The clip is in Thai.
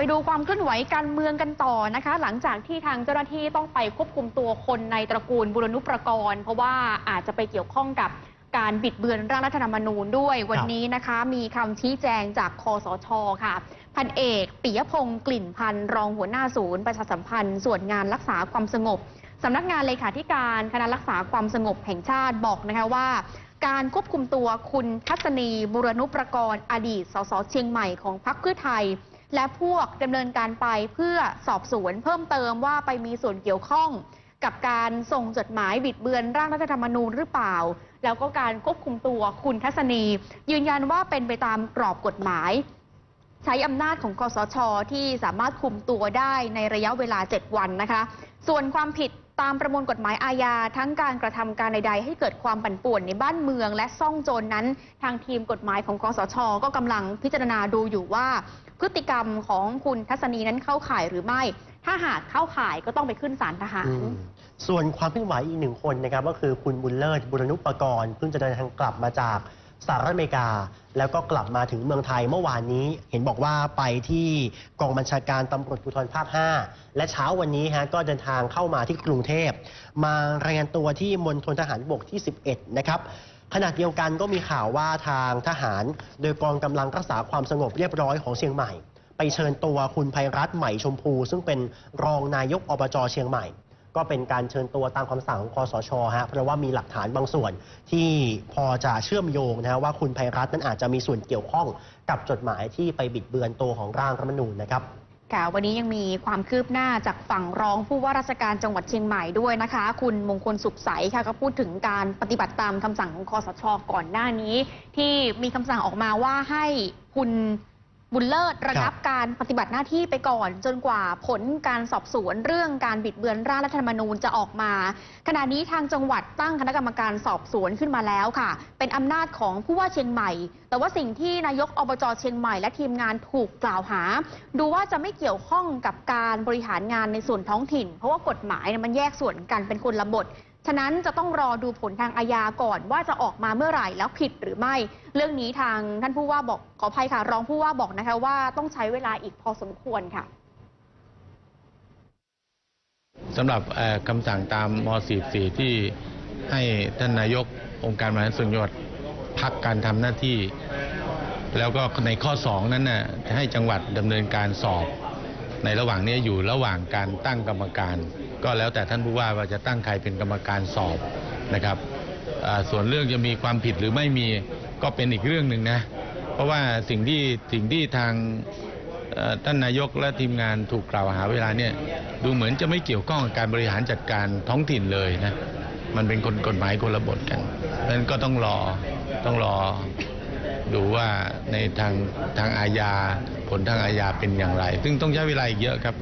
ไปดูความเคลื่อนไหวการเมืองกันต่อนะคะ หลังจากที่ทางเจ้าหน้าที่ต้องไปควบคุมตัวคนในตระกูลบุรณุประกรณ์เพราะว่าอาจจะไปเกี่ยวข้องกับการบิดเบือนร่างรัฐธรรมนูญด้วยวันนี้นะคะ มีคำชี้แจงจากคอสชค่ะ พันเอกปิยพงศ์กลิ่นพันธ์รองหัวหน้าศูนย์ประชาสัมพันธ์ ส่วนงานรักษาความสงบสำนักงานเลขาธิการคณะรักษาความสงบแห่งชาติบอกนะคะว่า การควบคุมตัวคุณทัศนีบุรณุประกรณ์อดีตสสเชียงใหม่ของพรรคเพื่อไทย และพวกดำเนินการไปเพื่อสอบสวนเพิ่มเติมว่าไปมีส่วนเกี่ยวข้องกับการส่งจดหมายบิดเบือนร่างรัฐธรรมนูญหรือเปล่า แล้วก็การควบคุมตัวคุณทัศนี ยืนยันว่าเป็นไปตามกรอบกฎหมาย ใช้อำนาจของคอสช ที่สามารถคุมตัวได้ในระยะเวลา 7 วันนะคะ ส่วนความผิด ตามประมวลกฎหมายอาญาทั้งการกระทำการใด ๆ ให้เกิดความปั่นป่วนในบ้านเมือง และซ่องโจรนนั้น ทางทีมกฎหมายของคอสช ก็กำลังพิจารณาดูอยู่ว่า พฤติกรรมของคุณทัศนีนั้นเข้าข่ายหรือไม่ ถ้าหากเข้าข่ายก็ต้องไปขึ้นศาลทหาร ส่วนความเคลื่อนไหวอีกหนึ่งคนนะครับก็คือคุณบุญเลิศบุรณุปกรณ์เพิ่งจะเดินทางกลับมาจาก สหรัฐอเมริกา แล้วก็กลับมาถึงเมืองไทยเมื่อวานนี้ เห็นบอกว่าไปที่กองบัญชาการตำรวจภูธรภาค 5 และเช้าวันนี้ฮะก็เดินทางเข้ามาที่กรุงเทพ มารายงานตัวที่มณฑลทหารบกที่ 11 นะครับขณะเดียวกันก็มีข่าวว่าทางทหาร โดยกองกำลังรักษาความสงบเรียบร้อยของเชียงใหม่ ไปเชิญตัวคุณภัยรัฐใหม่ชมพู ซึ่งเป็นรองนายกอบจเชียงใหม่ ก็เป็นการเชิญตัวตามคำสั่งของคอสชฮะเพราะว่ามีหลักฐานบางส่วนที่พอจะเชื่อมโยงนะฮะว่าคุณภัยรัฐนั้นอาจจะมีส่วนเกี่ยวข้องกับจดหมายที่ไปบิดเบือนตัวของร่างรัฐธรรมนูญนะครับค่ะวันนี้ยังมีความคืบหน้าจากฝั่งรองผู้ว่าราชการจังหวัดเชียงใหม่ด้วยนะคะ คุณมงคลสุขใสค่ะก็พูดถึงการปฏิบัติตามคำสั่งของคอสชก่อนหน้านี้ ที่มีคำสั่งออกมาว่าให้คุณ บุญเลิศระงับการปฏิบัติหน้าที่ไปก่อน จนกว่าผลการสอบสวนเรื่องการบิดเบือนร่างรัฐธรรมนูญจะออกมา ขณะนี้ทางจังหวัดตั้งคณะกรรมการสอบสวนขึ้นมาแล้วค่ะ เป็นอำนาจของผู้ว่าเชียงใหม่ แต่ว่าสิ่งที่นายกอบจเชียงใหม่และทีมงานถูกกล่าวหา ดูว่าจะไม่เกี่ยวข้องกับการบริหารงานในส่วนท้องถิ่น เพราะว่ากฎหมายเนี่ยมันแยกส่วนกันเป็นคนละบท ฉะนั้นจะต้องรอดูผลทางอาญาก่อนว่าจะออกมาเมื่อไหร่แล้วผิดหรือไม่ เรื่องนี้ทางท่านผู้ว่าบอกขออภัยค่ะ รองผู้ว่าบอกนะคะว่าต้องใช้เวลาอีกพอสมควรค่ะสำหรับคำสั่งตามม 44 ที่ให้ท่านนายกองค์การบริหารส่วนจังหวัดพักการทำหน้าที่ แล้วก็ในข้อ 2 นั้นน่ะให้จังหวัดดำเนินการสอบ ในระหว่างนี้อยู่ระหว่างการตั้งกรรมการ ก็แล้วแต่ท่านผู้ว่าว่าจะตั้งใครเป็นกรรมการสอบนะครับส่วนเรื่องจะมีความผิดหรือไม่มีก็เป็นอีกเรื่องหนึ่งนะเพราะว่าสิ่งที่สิ่งที่ทางท่านนายกและทีมงานถูกกล่าวหาเวลาเนี่ยดูเหมือนจะไม่เกี่ยวข้องกับการบริหารจัดการท้องถิ่นเลยนะมันเป็นกฎกฎหมายคนละบทกันเพราะฉะนั้นก็ต้องรอต้องรอดูว่าในทางทางอาญาผลทางอาญาเป็นอย่างไร ซึ่งต้องใช้เวลาอีกเยอะครับ